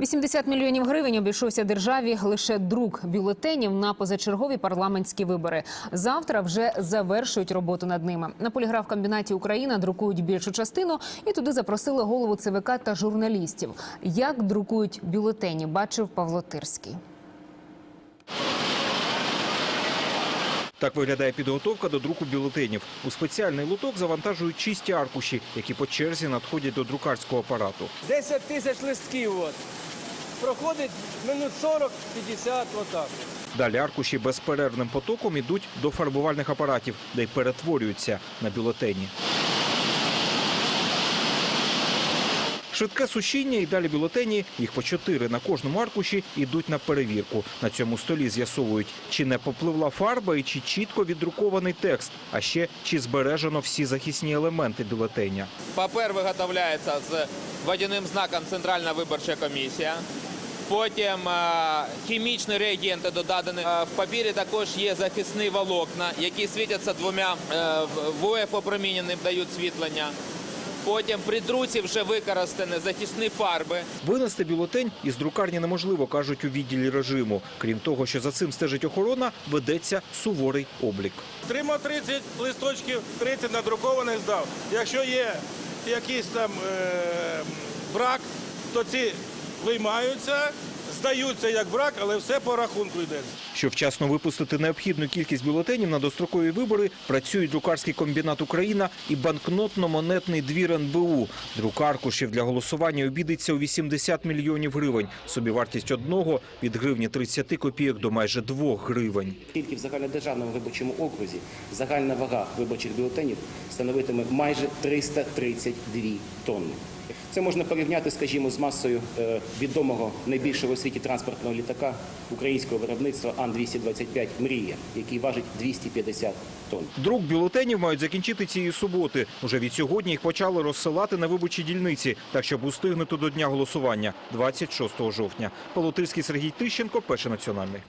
80 мільйонів гривень обійшовся державі лише друк бюлетенів на позачергові парламентські вибори. Завтра вже завершують роботу над ними. На поліграф-комбінаті Україна друкують більшу частину, і туди запросили голову ЦВК та журналістів. Як друкують бюлетені, бачив Павло Тирський. Так виглядає підготовка до друку бюлетенів. У спеціальний лоток завантажують чисті аркуші, які по черзі надходять до друкарського апарату. 10 тисяч листків. От. Проходить минут 40-50, отак. Далі аркуші безперервним потоком ідуть до фарбувальних апаратів, де й перетворюються на бюлетені. Швидке сушіння і далі бюлетені, їх по чотири на кожному аркуші, йдуть на перевірку. На цьому столі з'ясовують, чи не попливла фарба і чи чітко віддрукований текст, а ще чи збережено всі захисні елементи бюлетеня. Папер виготовляється з водяним знаком Центральна виборча комісія. Потім е, хімічні реагенти додані. Е, В папірі також є захисні волокна, які світяться двома е, ВОФ опроміненим, дають світлення. Потім при друці вже використані захисні фарби. Винести бюлетень із друкарні неможливо, кажуть у відділі режиму. Крім того, що за цим стежить охорона, ведеться суворий облік. Тримав 30 листочків, 30 надрукованих здав. Якщо є якийсь там е, брак, то ці виймаються, здаються як брак, але все по рахунку йде. Щоб вчасно випустити необхідну кількість бюлетенів на дострокові вибори, працюють друкарський комбінат Україна і банкнотно-монетний двір НБУ. Друк аркушів для голосування обійдеться у 80 мільйонів гривень. Собівартість одного від гривні 30 копійок до майже 2 гривень. Тільки в загальнодержавному виборчому окрузі загальна вага виборчих бюлетенів становитиме майже 332 тонни. Це можна порівняти, скажімо, з масою е, відомого найбільшого у світі транспортного літака українського виробництва Ан-225 «Мрія», який важить 250 тонн. Друк бюлетенів мають закінчити цієї суботи. Уже від сьогодні їх почали розсилати на виборчі дільниці, так щоб устигнути до дня голосування 26 жовтня. Полотирський Сергій Тищенко, перший національний.